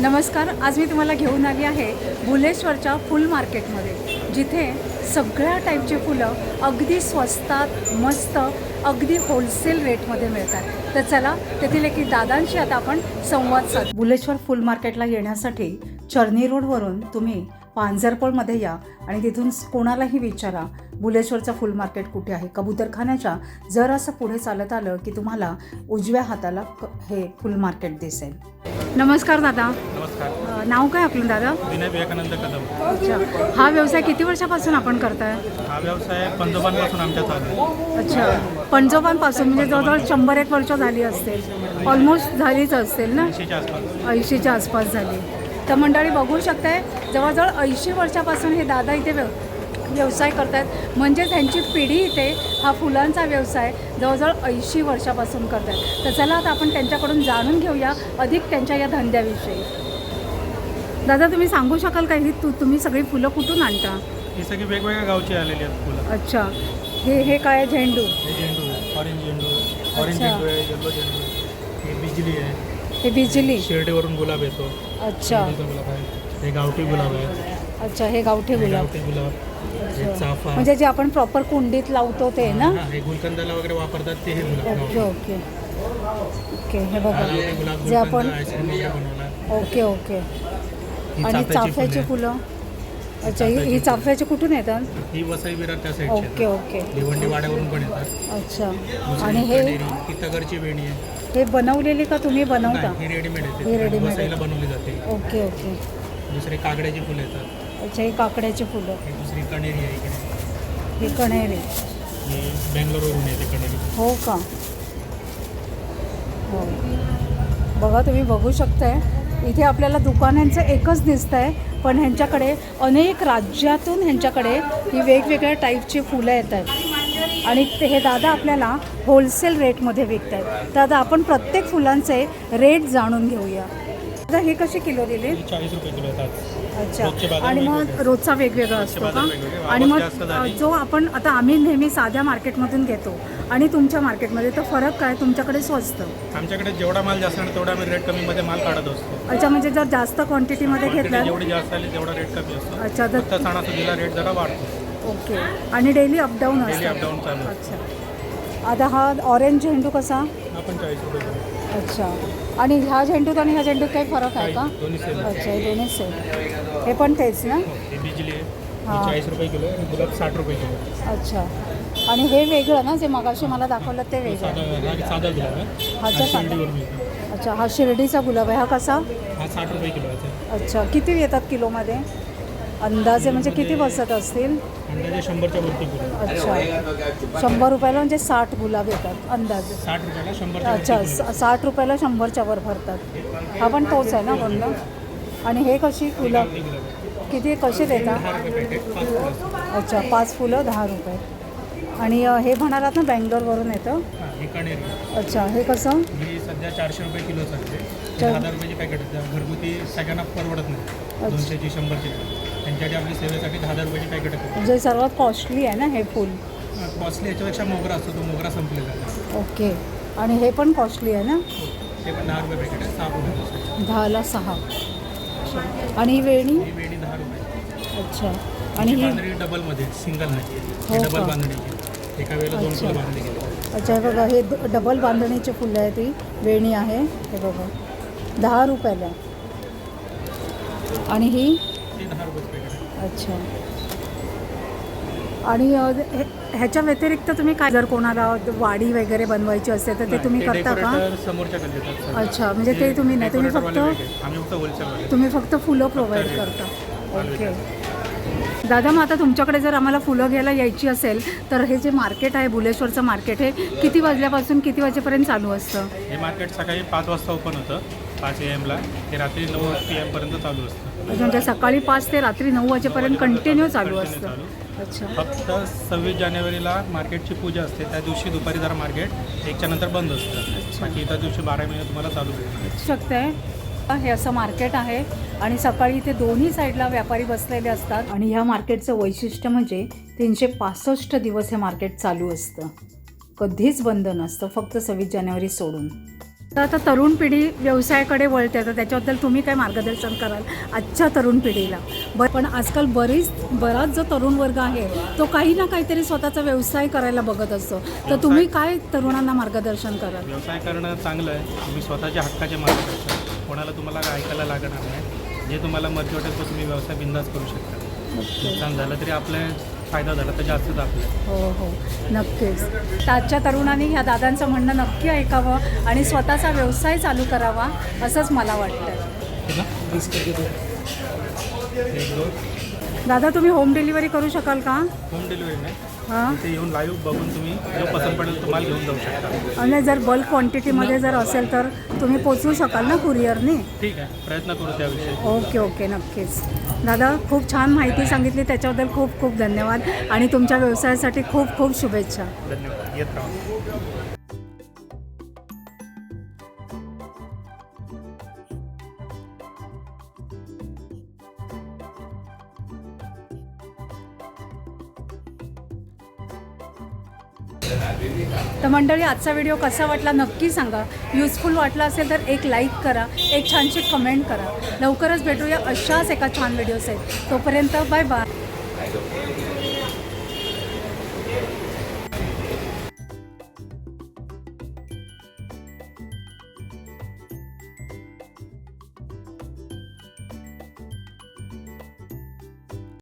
नमस्कार आज मी तुम्हाला घेऊन आली आहे भुलेश्वरच्या फुल मार्केटमध्ये जिथे सगळ्या टाईपची फुलं अगदी स्वस्तात मस्त अगदी होलसेल रेटमध्ये मिळतात. तर चला तेथील एक दादांशी आता आपण संवाद साध. भुलेश्वर फुल मार्केटला येण्यासाठी चर्नी रोडवरून तुम्ही पांझरपोळमध्ये या आणि तिथून कोणालाही विचारा भुलेश्वरचं फुल मार्केट कुठे आहे? कबूतरखान्याच्या जर असं पुढे चालत आलं की तुम्हाला उजव्या हाताला हे फुल मार्केट दिसेल. नमस्कार दादा. नमस्कार. नाव काय आपलं दादा? विनय विवेकानंद कदम. अच्छा. हा व्यवसाय किती वर्षापासून आपण करताय? हा व्यवसाय पंजोबांपासून आमच्या चालू आहे. अच्छा. पंजोबांपासून म्हणजे जवळजवळ शंभर एक वर्ष झाली असतील. ऑलमोस्ट झालीच असतील ना? ऐंशीच्या आसपास. ऐंशीच्या आसपास झाली. तर मंडळी बघू शकताय. जवळजवळ ऐंशी वर्षापासून हे दादा इथे व्यव व्यवसाय करतायत. म्हणजे त्यांची पिढी इथे हा फुलांचा व्यवसाय जवळजवळ ऐंशी वर्षापासून करतायत. तर चला आता आपण त्यांच्याकडून जाणून घेऊया अधिक त्यांच्या या धंद्याविषयी. दादा तुम्ही सांगू शकाल का? ही तू तुम्ही सगळी फुलं कुठून आणता? ही सगळी वेगवेगळ्या गावची आलेली आहेत फुलं. अच्छा. हे हे काय आहे? झेंडू. हे झेंडू ऑरेंज झेंडू ऑरेंज अच्छा. झेंडू आहे येलो झेंडू हे बिजली आहे. हे बिजली. शिर्डीवरून गुलाब येतो. अच्छा. गुलाब हे गावठी गुलाब अच्छा हे गावठी हे गुलाब. गावठी गुलाब. हे अच्छा. चाफा. म्हणजे जे आपण प्रॉपर कुंडीत लावतो ते ना? हा, हे गुलकंदाला वगैरे वापरतात ते हे गुलाब ओके गावठी. ओके. ओके हे हा बघा गुलाब जे आपण गुलकंद बनवला ओके ओके. ही आणि चाफ्याची फुलं. फुलं? अच्छा ही ही चाफ्याची कुठून येतात? ही वसई विरार त्या ओके साईडची ओके. भिवंडी वाड्यावरून पण येतात. अच्छा. दुसरी आणि हे? कण्हेरी, ही तगरची वेणी आहे. हे बनवलेली का तुम्ही बनवता? नाही, ही रेडीमेड ही येते readymade वसईला आहे. बनवली जाते. Okay okay. दुसरी कागड्याची फुलं येतात. अच्छा ही काकड्याची फुलं. ही दुसरी कणेरी आहे इकडे. ही कण्हेरी ही बेंगलोरवरून येते कणेरी. हो का? हो. बघा तुम्ही बघू शकताय. इथे आपल्याला दुकानांचं एकच दिसतं आहे पण ह्यांच्याकडे अनेक राज्यातून ह्यांच्याकडे ही वेगवेगळ्या टाईपची फुलं येत आहेत आणि ते हे दादा आपल्याला होलसेल रेटमध्ये विकत आहेत तर आता आपण प्रत्येक फुलांचे रेट जाणून घेऊया. आता हे कसे किलो दिले? चाळीस रुपये किलो अच्छा. आणि मग. रोजचा वेगवेगळा असतो का. आणि मग. जो आपण आता आम्ही नेहमी साध्या मार्केटमधून घेतो आणि तुमच्या मार्केटमध्ये तर फरक काय तुमच्याकडे स्वस्त? आमच्याकडे जेवढा माल जास्त तेवढा आम्ही रेट कमीमध्ये माल काढत असतो. अच्छा म्हणजे जर जास्त क्वांटिटीमध्ये Quantity घेतला जेवढी जास्त आली तेवढा रेट कमी असतो. अच्छा तर फक्त सणासुदीला रेट जरा वाढतो. ओके. आणि डेली अपडाऊन अपडाऊन चालू. अच्छा. आता हा ऑरेंज झेंडू कसा? आपण चाळीस रुपये अच्छा. आणि ह्या झेंडूत आणि ह्या झेंडूत काही फरक आहे का? अच्छा हे दोन्ही सेम हे पण तेच ना? ही हा. चाळीस रुपये किलो आहे आणि गुलाब साठ रुपये किलो अच्छा. आणि हे वेगळं ना? जे मगाशी मला दाखवलं ते वेगळं साधा साधा गुलाब आहे. ह्याच्या साधा. शिर्डीवरून मिळतो. अच्छा हा शिर्डीचा गुलाब आहे. हा कसा? हा साठ रुपये किलो आहे. अच्छा किती येतात किलोमध्ये? अंदाजे म्हणजे किती बसत असतील? अंदाजे शंभरच्या वरती किलो अच्छा. शंभर रुपयाला म्हणजे साठ गुलाब येतात अंदाजे. साठ रुपयाला शंभरच्या अच्छा वरती. स- साठ रुपयाला शंभरच्या वर भरतात. हा पण तोच आहे ना बोलला आणि हे कशी गुलाब? आहे. किती कसे देतात दहा रुपये पॅकेट पाच किलो अच्छा पाच फुलं दहा रुपये. आणि अ, हे म्हणालात ना बँगलोरवरून येतं? हा, ही कणेरी. अच्छा हे कसं? सध्या चारशे रुपये किलो चालते चार- दहा हजार रुपयाची पॅकेट घरगुती सगळ्यांना परवडत नाही. दोनशेची शंभरची. त्यांच्यासाठी आपली सेवेसाठी दहा हजार रुपयाची पॅकेट म्हणजे सर्वात कॉस्टली आहे ना हे फुल? कॉस्टली याच्यापेक्षा मोगरा असतो तो मोगरा संपलेला आहे. ओके आणि हे पण कॉस्टली आहे ना? ते पण दहा रुपये पॅकेट आहे सहा दहाला सहा. अच्छा. आणि ही वेणी? ही वेणी दहा रुपये. अच्छा. आणि ही बांधणी डबलमध्ये सिंगल नाही. हो ही का? डबल बांधणीची एका वेळेला दोन अच्छा. किलो बांधली गेली. अच्छा हे बघा हे डबल बांधणीची फुलं आहे ती. वेणी आहे हे बघा. दहा रुपयाला. आणि ही अच्छा. आणि ह्याच्या व्यतिरिक्त तुम्ही काय जर कोणाला वाडी वगैरे बनवायची असेल तर ते तुम्ही करता का. अच्छा, म्हणजे ते तुम्ही नाही, तुम्ही फक्त- तुम्ही फक्त फुलं प्रोव्हाइड. करता. ओके दादा मग आता तुमच्याकडे जर आम्हाला फुलं घ्यायला यायची असेल तर हे जे मार्केट आहे बुलेश्वरचं मार्केट हे किती वाजल्यापासून किती वाजेपर्यंत चालू असतं? हे मार्केट सकाळी पाच वाजता ओपन होतं. पाच ए एमला ते रात्री नऊ पी एमपर्यंत चालू असतं. म्हणजे सकाळी पाच ते रात्री नऊ वाजेपर्यंत कंटिन्यू चालू असतं. अच्छा. फक्त सव्वीस जानेवारीला मार्केटची पूजा असते. त्या दिवशी दुपारी जरा मार्केट एकच्या नंतर बंद असतं. बाकी त्या दिवशी बारा महिने तुम्हाला चालू भेटणार शकताय. हे असं मार्केट आहे आणि सकाळी इथे दोन्ही साईडला व्यापारी बसलेले असतात. आणि ह्या मार्केटचं वैशिष्ट्य म्हणजे तीनशे पासष्ट दिवस हे मार्केट चालू असतं. कधीच बंद नसतं. फक्त सव्वीस जानेवारी सोडून. तर आता तरुण पिढी व्यवसायाकडे वळते. तर त्याच्याबद्दल तुम्ही काय मार्गदर्शन कराल? आजच्या तरुण पिढीला. ब पण आजकाल बरीच बराच जो तरुण वर्ग आहे तो काही ना काहीतरी स्वतःचा व्यवसाय करायला बघत असतो. तर तुम्ही काय तरुणांना मार्गदर्शन कराल? व्यवसाय करणं चांगलं आहे. तुम्ही स्वतःच्या हक्काचे मालक असता कोणाला तुम्हाला ऐकायला लागणार नाही. जे तुम्हाला मर्जी वाटेल तो तुम्ही व्यवसाय बिंदास करू शकता. नुकसान झालं तरी आपलं फायदा झाला तर जास्तच आपलं हो हो. नक्कीच. आजच्या तरुणांनी ह्या दादांचं म्हणणं नक्की ऐकावं आणि स्वतःचा व्यवसाय चालू करावा असंच मला वाटतं दादा तुम्ही होम डिलिव्हरी करू शकाल का? होम डिलिव्हरी नाही. हां? ते येऊन लाईव्ह बघून तुम्ही जो पसंत पडेल तुम्हाला घेऊन जाऊ शकता. आणि जर बल्क क्वांटिटीमध्ये जर असेल तर तुम्ही पोचवू शकाल ना कुरिअरनी ठीक आहे. प्रयत्न करू त्याविषयी. Okay okay. नक्कीच. दादा खूप छान माहिती सांगितली. त्याच्याबद्दल खूप खूप धन्यवाद. आणि तुमच्या व्यवसायासाठी खूप खूप शुभेच्छा. धन्यवाद. तर मंडळी आजचा व्हिडिओ कसा वाटला नक्की सांगा. युजफुल वाटला असेल तर एक लाईक करा एक छानशी कमेंट करा. लवकरच भेटूया अशाच एका छान व्हिडिओ आहेत. तोपर्यंत बाय बाय